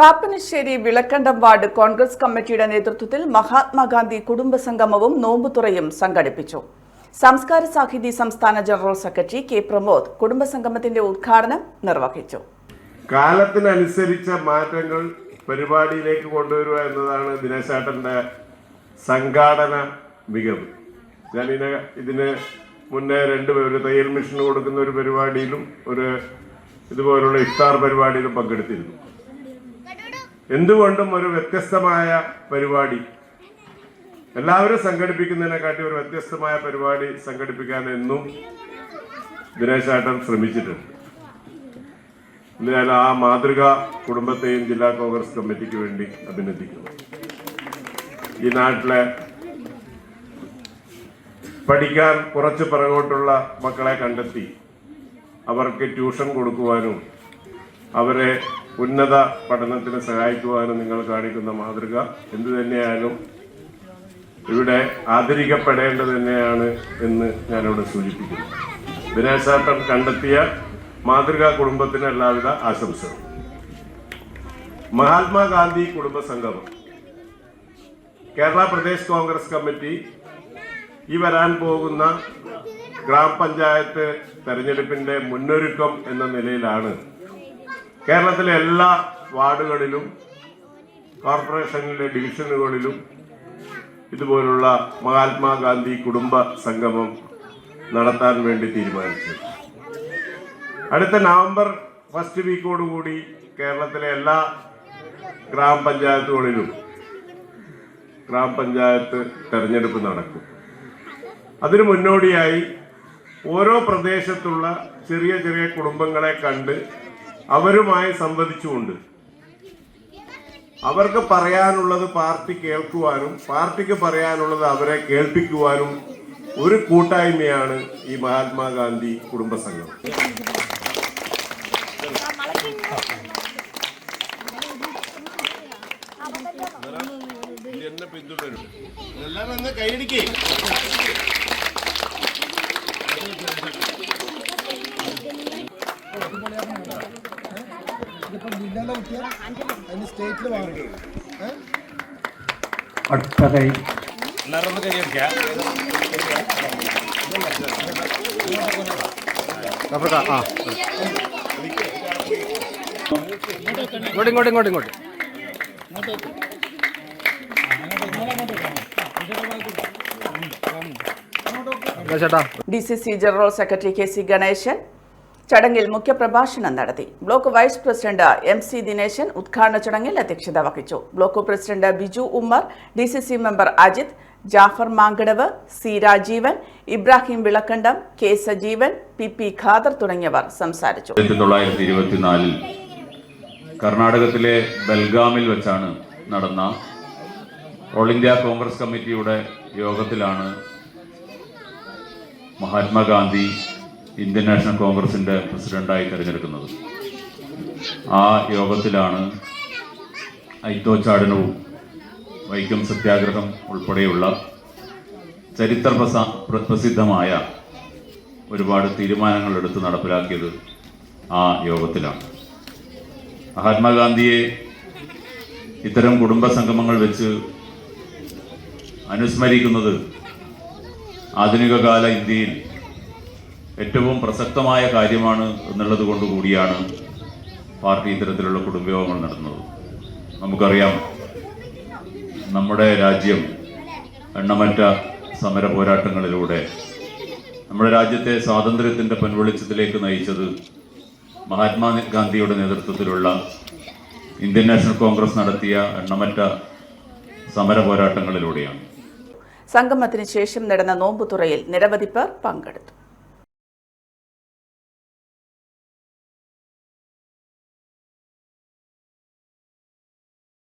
Pappanassery വിളക്കണ്ടം ward Congress കമ്മിറ്റിയുടെ നേതൃത്വത്തിൽ മഹാത്മാഗാന്ധി കുടുംബ സംഗമവും നോമ്പുതുറയും സംഘടിപ്പിച്ചു. സംസ്കാര സാഹിതി സംസ്ഥാന ജനറൽ സെക്രട്ടറി കെ പ്രമോദ് കുടുംബ സംഗമത്തിന്റെ ഉദ്ഘാടനം നിർവഹിച്ചു. കാലത്തിനനുസരിച്ച മാറ്റങ്ങൾ പരിപാടിയിലേക്ക് കൊണ്ടുവരിക എന്നതാണ് ദിനശാട്ടന്റെ സംഘാടന മികവ്. ഞാൻ ഇതിന് മുന്നേ രണ്ട് തയ്യൽ മിഷന് കൊടുക്കുന്ന ഒരു പരിപാടിയിലും ഒരു ഇതുപോലുള്ള ഇഫ്താർ പരിപാടിയിലും പങ്കെടുത്തിരുന്നു. എന്തുകൊണ്ടും ഒരു വ്യത്യസ്തമായ പരിപാടി. എല്ലാവരും സംഘടിപ്പിക്കുന്നതിനെക്കാട്ടി ഒരു വ്യത്യസ്തമായ പരിപാടി സംഘടിപ്പിക്കാൻ എന്നും ദിനേശാട്ടൻ ശ്രമിച്ചിട്ടുണ്ട്. എന്നാൽ ആ മാതൃക കുടുംബത്തെയും ജില്ലാ കോൺഗ്രസ് കമ്മിറ്റിക്ക് വേണ്ടി അഭിനന്ദിക്കുന്നു. ഈ നാട്ടിലെ പഠിക്കാൻ കുറച്ച് പിറകോട്ടുള്ള മക്കളെ കണ്ടെത്തി അവർക്ക് ട്യൂഷൻ കൊടുക്കുവാനും അവരെ ഉന്നത പഠനത്തിന് സഹായിക്കുവാനും നിങ്ങൾ കാണിക്കുന്ന മാതൃക എന്തു തന്നെയായാലും ഇവിടെ ആദരിക്കപ്പെടേണ്ടത് തന്നെയാണ് എന്ന് ഞാനിവിടെ സൂചിപ്പിക്കുന്നു. ദിനേശാട്ടൻ കണ്ടെത്തിയ മാതൃകാ കുടുംബത്തിന് എല്ലാവിധ ആശംസകളും. മഹാത്മാഗാന്ധി കുടുംബ സംഗമം കേരള പ്രദേശ് കോൺഗ്രസ് കമ്മിറ്റി ഈ വരാൻ പോകുന്ന ഗ്രാമപഞ്ചായത്ത് തെരഞ്ഞെടുപ്പിന്റെ മുന്നൊരുക്കം എന്ന നിലയിലാണ് കേരളത്തിലെ എല്ലാ വാർഡുകളിലും കോർപ്പറേഷനിലെ ഡിവിഷനുകളിലും ഇതുപോലുള്ള മഹാത്മാഗാന്ധി കുടുംബ സംഗമം നടത്താൻ വേണ്ടി തീരുമാനിച്ചു. അടുത്ത നവംബർ ഫസ്റ്റ് വീക്കോടുകൂടി കേരളത്തിലെ എല്ലാ ഗ്രാമപഞ്ചായത്തുകളിലും ഗ്രാമപഞ്ചായത്ത് തെരഞ്ഞെടുപ്പ് നടക്കും. അതിനു മുന്നോടിയായി ഓരോ പ്രദേശത്തുള്ള ചെറിയ ചെറിയ കുടുംബങ്ങളെ കണ്ട് അവരുമായി സംവദിച്ചുകൊണ്ട്. അവർക്ക് പറയാനുള്ളത് പാർട്ടി കേൾക്കുവാനും പാർട്ടിക്ക് പറയാനുള്ളത് അവരെ കേൾപ്പിക്കുവാനും ഒരു കൂട്ടായ്മയാണ് ഈ മഹാത്മാഗാന്ധി കുടുംബസംഘം എല്ലാവരും കൈയടിക്കേ. ജില്ലയിലെ കുട്ടിയെ? അതിന് സ്റ്റേറ്റിൽ വാങ്ങും ഏഹ് അടുത്ത ആ ഇങ്ങോട്ട് ഇങ്ങോട്ട് ഇങ്ങോട്ട് ഇങ്ങോട്ട് D C C general secretary K C Ganeshan ചടങ്ങിൽ മുഖ്യപ്രഭാഷണം നടത്തി. Block vice president M C Dineshan ഉദ്ഘാടന ചടങ്ങിൽ അധ്യക്ഷത വഹിച്ചു. Block president Biju Ummer D C C member Ajith Jaffar Mankadavu C Rajeevan Ibrahim Vilakkandam K Sajeevan P P Khader തുടങ്ങിയവർ സംസാരിച്ചു. കർണാടകത്തിലെ ബൽഗാമിൽ വെച്ചാണ് നടന്ന ഓൾ ഇന്ത്യ കോൺഗ്രസ് കമ്മിറ്റിയുടെ യോഗത്തിലാണ് മഹാത്മാഗാന്ധി ഇന്ത്യൻ നാഷണൽ കോൺഗ്രസിന്റെ പ്രസിഡന്റായി തിരഞ്ഞെടുക്കുന്നത്. ആ യോഗത്തിലാണ് ഐത്തോച്ചാടനവും വൈക്കം സത്യാഗ്രഹം ഉൾപ്പെടെയുള്ള ചരിത്ര പ്രസിദ്ധമായ ഒരുപാട് തീരുമാനങ്ങൾ എടുത്ത് നടപ്പിലാക്കിയത് ആ യോഗത്തിലാണ്. മഹാത്മാഗാന്ധിയെ ഇത്തരം കുടുംബ സംഗമങ്ങൾ വെച്ച് അനുസ്മരിക്കുന്നത് ആധുനിക കാല ഇന്ത്യയിൽ ഏറ്റവും പ്രസക്തമായ കാര്യമാണ് എന്നുള്ളത് കൊണ്ട് കൂടിയാണ് പാർട്ടി ഇത്തരത്തിലുള്ള കുടുംബയോഗങ്ങൾ നടത്തുന്നത്. നമുക്കറിയാം നമ്മുടെ രാജ്യം എണ്ണമറ്റ സമര പോരാട്ടങ്ങളിലൂടെ നമ്മുടെ രാജ്യത്തെ സ്വാതന്ത്ര്യത്തിന്റെ പൻവെളിച്ചത്തിലേക്ക് നയിച്ചത് മഹാത്മാഗാന്ധിയുടെ നേതൃത്വത്തിലുള്ള ഇന്ത്യൻ നാഷണൽ കോൺഗ്രസ് നടത്തിയ എണ്ണമറ്റ സമര പോരാട്ടങ്ങളിലൂടെയാണ്. സംഗമത്തിന് ശേഷം നടന്ന നോമ്പുതുറയിൽ നിരവധി പേർ പങ്കെടുത്തു.